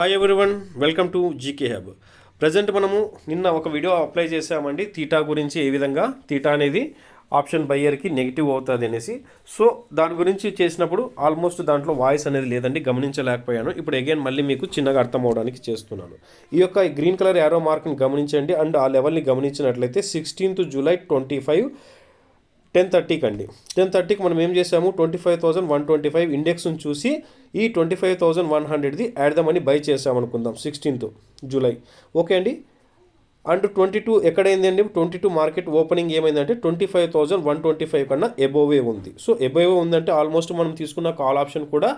Hi everyone welcome to GK hub present మనము నిన్న ఒక వీడియో అప్లై చేసామండి తీటా గురించి ఏ విధంగా? తీటా అనేది ఆప్షన్ బయ్యర్కి నెగిటివ్ అవుతుంది అనేసి. సో దాని గురించి చేసినప్పుడు ఆల్మోస్ట్ దాంట్లో వాయిస్ అనేది లేదండి. గమనించలేకపోయాను. ఇప్పుడు అగైన్ మళ్ళీ మీకు చిన్నగా అర్థం అవడానికి చేస్తున్నాను. ఈ యొక్క గ్రీన్ కలర్ యారో మార్క్ని గమనించండి. అండ్ ఆ లెవెల్ని గమనించినట్లయితే sixteenth July twenty five ten థర్టీకి అండి. టెన్ థర్టీకి మనం ఏం చేసాము? Twenty five thousand one twenty five ఇండెక్స్ని చూసి ఈ ట్వంటీ ఫైవ్ థౌసండ్ వన్ హండ్రెడ్ది యాడ్ ద మనీ బై చేసామనుకుందాం సిక్స్టీన్త్ జూలై. ఓకే అండి? అండ్ ట్వంటీ టూ ఎక్కడైంది అండి ట్వంటీ టూ మార్కెట్ ఓపెనింగ్ ఏమైందంటే twenty five thousand one twenty five కన్నా ఎబోవే ఉంది. సో ఎబోవే ఉందంటే ఆల్మోస్ట్ మనం తీసుకున్న కాల్ ఆప్షన్ కూడా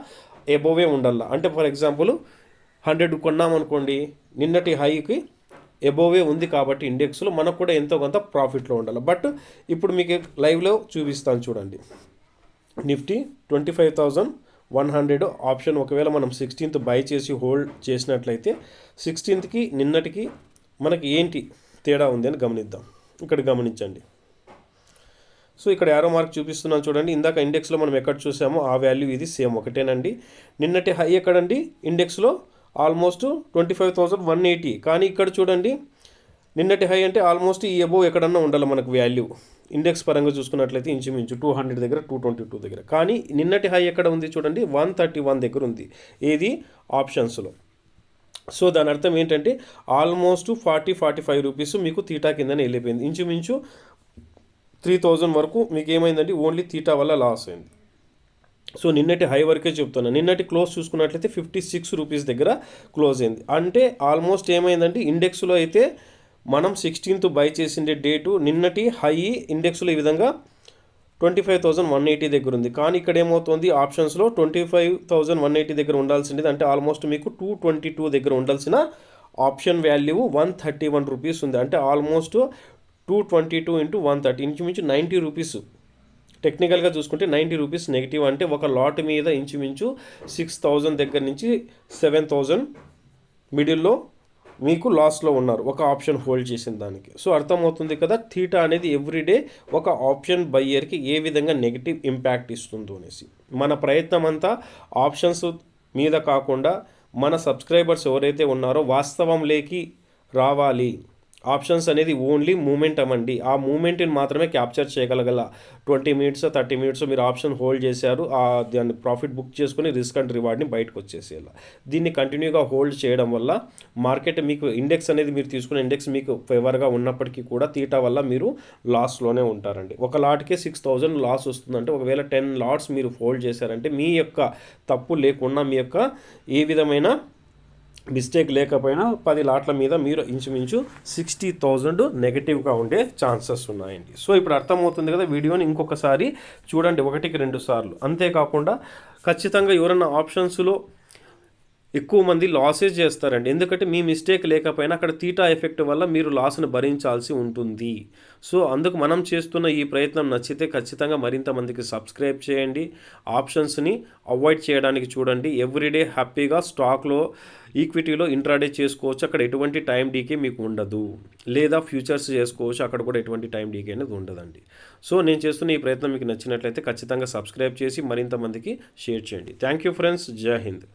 ఎబోవే ఉండాల. అంటే ఫర్ ఎగ్జాంపుల్ హండ్రెడ్ కొన్నామనుకోండి నిన్నటి హైకి ఎబోవే ఉంది కాబట్టి ఇండెక్స్లో మనకు కూడా ఎంతో కొంత ప్రాఫిట్లో ఉండాలి. బట్ ఇప్పుడు మీకు లైవ్లో చూపిస్తాను చూడండి. Nifty twenty five thousand one hundred option ఒకవేళ మనం సిక్స్టీన్త్ బై చేసి హోల్డ్ చేసినట్లయితే సిక్స్టీన్త్కి నిన్నటికి మనకి ఏంటి తేడా ఉంది అని గమనిద్దాం. ఇక్కడ గమనించండి. సో ఇక్కడ యారో మార్క్ చూపిస్తున్నాను చూడండి. ఇందాక ఇండెక్స్లో మనం ఎక్కడ చూసామో ఆ వాల్యూ ఇది సేమ్ ఒకటేనండి. నిన్నటి హై ఎక్కడండి? ఇండెక్స్లో almost twenty five thousand one eighty. కానీ ఇక్కడ చూడండి నిన్నటి హై అంటే ఆల్మోస్ట్ ఈ అబోవ్ ఎక్కడన్నా ఉండాలి మనకు వాల్యూ. ఇండెక్స్ పరంగా చూసుకున్నట్లయితే ఇంచుమించు టూ హండ్రెడ్ దగ్గర టూ ట్వంటీ టూ దగ్గర. కానీ నిన్నటి హై ఎక్కడ ఉంది చూడండి వన్ థర్టీ వన్ దగ్గర ఉంది. ఏది? ఆప్షన్స్లో. సో దాని అర్థం ఏంటంటే almost forty forty five rupees మీకు తీటా కిందనే వెళ్ళిపోయింది. ఇంచుమించు త్రీ థౌజండ్ వరకు మీకు ఏమైందంటే ఓన్లీ తీటా వల్ల లాస్ అయింది. సో నిన్నటి హై వరకే చెప్తున్నాను నిన్నటి క్లోజ్ చూసుకున్నట్లయితే ఫిఫ్టీ సిక్స్ రూపీస్ దగ్గర క్లోజ్ అయింది. అంటే ఆల్మోస్ట్ ఏమైందంటే ఇండెక్స్లో అయితే మనం సిక్స్టీన్త్ బై చేసిండే డేటు నిన్నటి హై ఇండెక్స్లో ఈ విధంగా twenty five thousand one eighty దగ్గర ఉంది. కానీ ఇక్కడ ఏమవుతుంది? ఆప్షన్స్లో twenty five thousand one eighty దగ్గర ఉండాల్సింది. అంటే ఆల్మోస్ట్ మీకు టూ ట్వంటీ టూ దగ్గర ఉండాల్సిన option value one thirty one rupees ఉంది. అంటే almost two twenty two into one thirty ఇంచుమించు నైంటీ రూపీస్ టెక్నికల్గా చూసుకుంటే నైంటీ రూపీస్ నెగిటివ్ అంటే ఒక లాట్ మీద ఇంచుమించు సిక్స్ థౌజండ్ దగ్గర నుంచి సెవెన్ థౌజండ్ మిడిల్లో మీకు లాస్లో ఉన్నారు. ఒక ఆప్షన్ హోల్డ్ చేసిన దానికి. సో అర్థమవుతుంది కదా థీటా అనేది ఎవ్రీడే ఒక ఆప్షన్ బయ్యర్కి ఏ విధంగా నెగిటివ్ ఇంపాక్ట్ ఇస్తుందో అనేసి. మన ప్రయత్నం అంతా ఆప్షన్స్ మీద కాకుండా మన సబ్స్క్రైబర్స్ ఎవరైతే ఉన్నారో వాస్తవంలోకి రావాలి. ఆప్షన్స్ అనేది ఓన్లీ మూమెంట్ అవ్వండి. ఆ మూమెంట్ని మాత్రమే క్యాప్చర్ చేయగలగల. ట్వంటీ మినిట్స్ థర్టీ మినిట్స్ మీరు ఆప్షన్ హోల్డ్ చేశారు. ఆ దాన్ని ప్రాఫిట్ బుక్ చేసుకుని రిస్క్ అండ్ రివార్డ్ని బయటకు వచ్చేసేలా దీన్ని కంటిన్యూగా హోల్డ్ చేయడం వల్ల మార్కెట్ మీకు ఇండెక్స్ అనేది మీరు తీసుకున్న ఇండెక్స్ మీకు ఫేవర్గా ఉన్నప్పటికీ కూడా తీటా వల్ల మీరు లాస్లోనే ఉంటారండి. ఒక లాట్కే సిక్స్ థౌజండ్ లాస్ వస్తుందంటే ఒకవేళ టెన్ లాట్స్ మీరు హోల్డ్ చేశారంటే మీ యొక్క తప్పు లేకుండా మీ యొక్క ఏ విధమైన మిస్టేక్ లేకపోయినా పది లాట్ల మీద మీరు ఇంచుమించు సిక్స్టీ థౌజండ్ నెగిటివ్గా ఉండే ఛాన్సెస్ ఉన్నాయండి. సో ఇప్పుడు అర్థమవుతుంది కదా వీడియోని ఇంకొకసారి చూడండి ఒకటికి రెండు సార్లు. అంతేకాకుండా ఖచ్చితంగా ఎవరైనా ఆప్షన్స్లో ఎక్కువ మంది లాసెస్ చేస్తారండి. ఎందుకంటే మీ మిస్టేక్ లేకపోయినా అక్కడ తీటా ఎఫెక్ట్ వల్ల మీరు లాస్ను భరించాల్సి ఉంటుంది. సో అందుకు మనం చేస్తున్న ఈ ప్రయత్నం నచ్చితే ఖచ్చితంగా మరింత మందికి సబ్స్క్రైబ్ చేయండి. ఆప్షన్స్ని అవాయిడ్ చేయడానికి చూడండి. ఎవ్రీడే హ్యాపీగా స్టాక్లో ఈక్విటీలో ఇంట్రాడే చేసుకోవచ్చు. అక్కడ ఎటువంటి టైం డీకే మీకు ఉండదు. లేదా ఫ్యూచర్స్ చేసుకోవచ్చు. అక్కడ కూడా ఎటువంటి టైం డీకే అనేది ఉండదండి. సో నేను చేస్తున్న ఈ ప్రయత్నం మీకు నచ్చినట్లయితే ఖచ్చితంగా సబ్స్క్రైబ్ చేసి మరింత మందికి షేర్ చేయండి. థ్యాంక్ యూ ఫ్రెండ్స్ జై హింద్